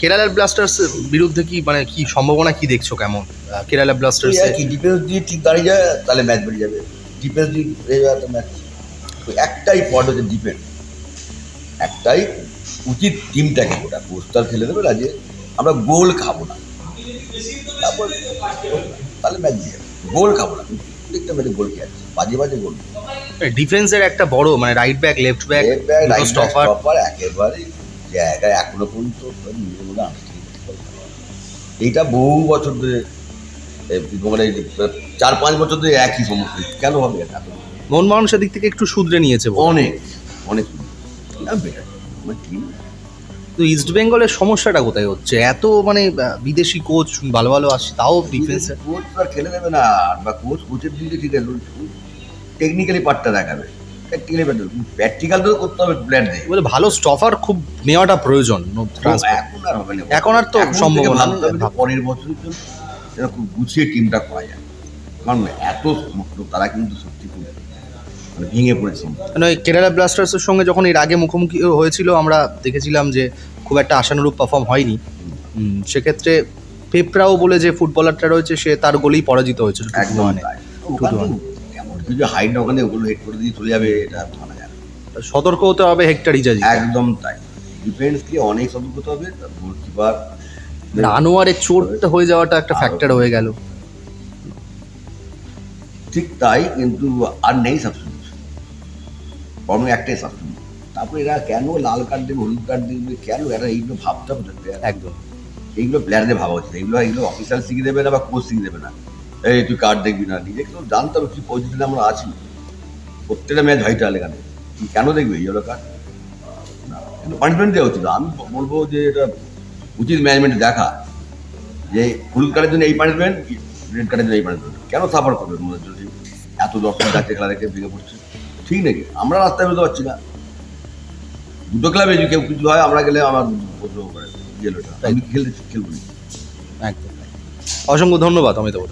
কেরালার ব্লাস্টার্স বিরুদ্ধে কি মানে কি সম্ভাবনা কি দেখছ কেমন? কেরালা ব্লাস্টার্স কি ডিফেন্স দিয়ে ঠিক দাঁড়িয়ে যায় তাহলে ম্যাচ বেরিয়ে যাবে। ডিফেন্স দিয়ে বেরিয়ে যাবে ম্যাচ একটাই পয়েন্ট হচ্ছে ডিফেন্স একটাই উচিত টিমটাকে ওটা পোস্টার খেলে দেবে যে আমরা গোল খাব না। তারপর তাহলে ম্যাচ দিয়ে গোল খাব না। প্রত্যেকটা ম্যাচে গোল খেয়ে বাজে বাজে গোল। ডিফেন্সের একটা বড় মানে right back left back back, right stopper একেবারে জায়গায় এখনও পর্যন্ত নিজের মধ্যে আনুষ্ঠানিক করতে পারবে না। এইটা বহু বছর ধরে মানে চার পাঁচ বছর ধরে একই সমস্যা কেন হবে এটা? মন মানুষের দিক থেকে একটু শুধরে নিয়েছে অনেক অনেক টিম তো ইস্ট বেঙ্গলের সমস্যাটা কোথায় হচ্ছে? এত মানে বিদেশি কোচ ভালো ভালো আসছে তাও ডিফেন্সে কোচ আর খেলে দেবে না। বা কোচ কোচের দিকে ঠিক আছে টেকনিক্যালি পার্টটা দেখাবে। প্র্যাকটিক্যালি প্র্যাকটিক্যাল তো করতে হবে প্ল্যান দিয়ে বলে ভালো স্টফার খুব নেওয়াটা প্রয়োজন এখন আর হবে না এখন আর তো সম্ভব না। পরের বছর যেন খুব গুছিয়ে টিমটা করা যায়। কারণ এত সমস্ত তারা কিন্তু সত্যি খুব মানে ভেঙে পড়েছে। মানে ওই কেরালা ব্লাস্টার্সের সঙ্গে যখন এর আগে মুখোমুখি হয়েছিল আমরা দেখেছিলাম যে খুব একটা আশানুরূপ পারফর্ম হয়নি। সেক্ষেত্রে পেপরাও বলে যে ফুটবলারটা রয়েছে সে তার গোলেই পরাজিত হয়েছিল। একদম one এ। তাই। ওখানে হাইট ওগুলো হেড করে দিয়ে চলে যাবে এটা মানা যায় না। সতর্ক হতে হবে হেক্টর ইজাজি একদম তাই। ডিফেন্সকে অনেক সতর্ক হতে হবে গোলকিপার মানে আনোয়ারের চোটটা হয়ে যাওয়াটা একটা ফ্যাক্টর হয়ে গেল। ঠিক তাই কিন্তু আর নেই সাবস্টিটিউট বরং একটাই সাবস্টিটিউট তারপরে এরা কেন লাল কার্ড দেবে হলুদ কার্ড দেবে কেন এরা এইগুলো ভাবতে হবে একদম। এইগুলো প্লেয়ারদের ভাবা উচিত। এগুলো এগুলো অফিসার শিখিয়ে দেবে না বা কোচ শিখে দেবে না। এই তুই কার্ড দেখবি না? নিজেকে তো জানতে হবে কি পজিশনে আমরা আছি। প্রত্যেকটা ম্যাচ ভাইটাল এখানে। তুই কেন দেখবি? এই ইয়েলো কার্ড পানিশমেন্ট দেওয়া উচিত। আমি বলব যে এটা উচিত ম্যানেজমেন্ট দেখা। যে হলুদ কার্ডের জন্য এই পানিশমেন্ট রেড কার্ডের জন্য এই পানিশমেন্ট কেন সাফার করবে মনে হচ্ছে যে এত দর্শক যাচ্ছে খেলা দেখে ভেঙে পড়ছে? ঠিক নাকি? আমরা রাস্তায় বেরোতে পারছি না। দুটো ক্লাবে যদি কেউ কিছু হয় আমরা গেলে আমার খেলতে খেলব না। একদম অসংখ্য ধন্যবাদ অমিতাভ